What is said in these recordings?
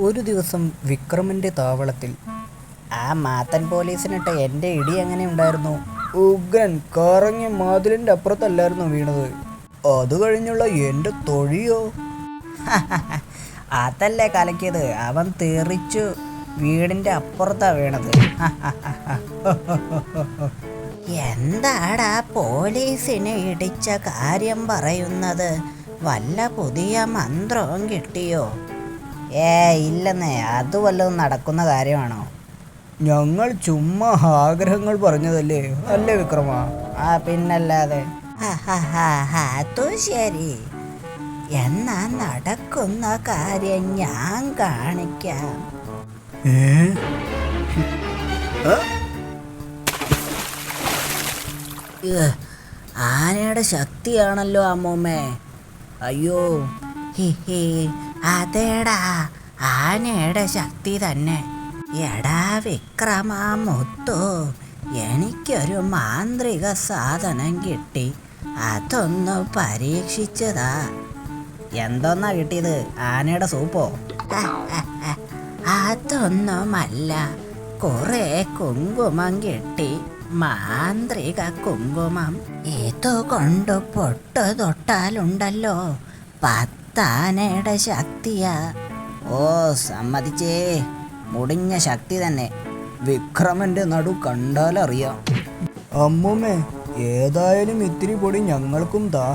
ഒരു ദിവസം വിക്രമിന്റെ താവളത്തിൽ ആ മാത്തൻ പോലീസിനിട്ട് എന്റെ ഇടി എങ്ങനെ ഉണ്ടായിരുന്നു? ഉഗ്രൻ കറങ്ങി മാതിലിന്റെ അപ്പുറത്തല്ലായിരുന്നു വീണത്. അത് കഴിഞ്ഞുള്ള എന്റെ തൊഴിയോ? അതല്ലേ കലക്കിയത്. അവൻ തെറിച്ചു വീടിന്റെ അപ്പുറത്താ വീണത്. എന്താടാ പോലീസിനെ ഇടിച്ച കാര്യം പറയുന്നത്? വല്ല പുതിയ മന്ത്രവും കിട്ടിയോ? ഏ ഇല്ലെന്നേ. അത് വല്ലതും നടക്കുന്ന കാര്യമാണോ? ഞങ്ങൾ ചുമ്മാ ആഗ്രഹങ്ങൾ പറഞ്ഞതല്ലേ? അല്ലേ വിക്രമ? ആ പിന്നല്ലാതെ. അതു ശരി. എന്നാ നടക്കുന്ന കാര്യം ഞാൻ കാണിക്കാം. ആനയുടെ ശക്തിയാണല്ലോ അമ്മൂമ്മേ. അയ്യോ ഹി ഹി. അതേടാ ആനയുടെ ശക്തി തന്നെ. എടാ വിക്രമ മുത്തു എനിക്കൊരു മാന്ത്രിക സാധനം കിട്ടി. അതൊന്ന് പരീക്ഷിച്ചതാ. എന്തോന്നാ കിട്ടിയത്? ആനയുടെ സൂപ്പോ? അതൊന്നുമല്ല. കുറെ കുങ്കുമം കിട്ടി. മാന്ത്രിക കുങ്കുമം. ഇതുകൊണ്ട് പൊട്ട് തൊട്ടാലുണ്ടല്ലോ. പത്താനയുടെ ശക്തിയാ. ഓ സമ്മതിച്ചേ. മുടിഞ്ഞ ശക്തി തന്നെ. വിക്രമന്റെ നടു കണ്ടാലറിയാം. അമ്മൂമ്മേ ഏതായാലും ഇത്തിരി പൊടി ഞങ്ങൾക്കും താ.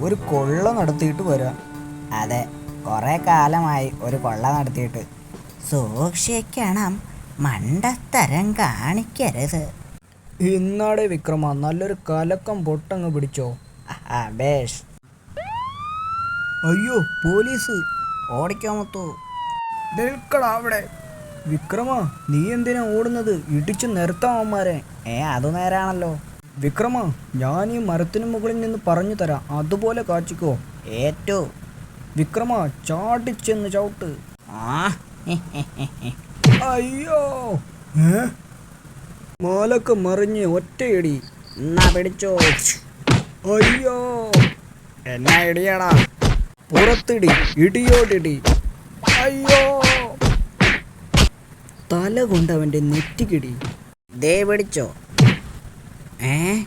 ഒരു കൊള്ള നടത്തിയിട്ട് വരാം. അതെ കുറെ കാലമായി ഒരു കൊള്ള നടത്തിയിട്ട്. സൂക്ഷിക്കണം. മണ്ടത്തരം കാണിക്കരുത്. ഇന്നാടെ വിക്രമ നല്ലൊരു കലക്കം പൊട്ടങ്ങ് പിടിച്ചോ. ബേഷ് അയ്യോ പോലീസ്. ഓടിക്കാമത്തോ മുത്തു. നിൽക്കടാ അവിടെ. വിക്രമ നീ എന്തിനാ ഓടുന്നത്? ഇടിച്ചു നിർത്താം അവന്മാരെ. ഏ അത് നേരാണല്ലോ. വിക്രമ ഞാൻ ഈ മരത്തിന് മുകളിൽ നിന്ന് പറഞ്ഞു തരാം. അതുപോലെ കാച്ചിക്കോ. ഏറ്റോ. വിക്രമ ചാടിച്ചെന്ന് ചവിട്ട്. ആ അയ്യോ. മാലൊക്കെ മറിഞ്ഞ് ഒറ്റയിടി. എന്നാ പിടിച്ചോ? അയ്യോ. എന്നാ ഇടിയാടാ? പുറത്തിടി ഇടിയോടിടി. അയ്യോ. തല കൊണ്ട് അവന്റെ നെറ്റിക്കിടി. ദേ പിടിച്ചോ. ഏ?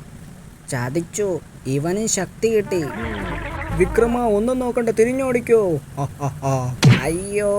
ചതിച്ചു. ഇവന് ശക്തി കിട്ടി. വിക്രമ ഒന്നും നോക്കണ്ട തിരിഞ്ഞോടിക്കോ. അയ്യോ.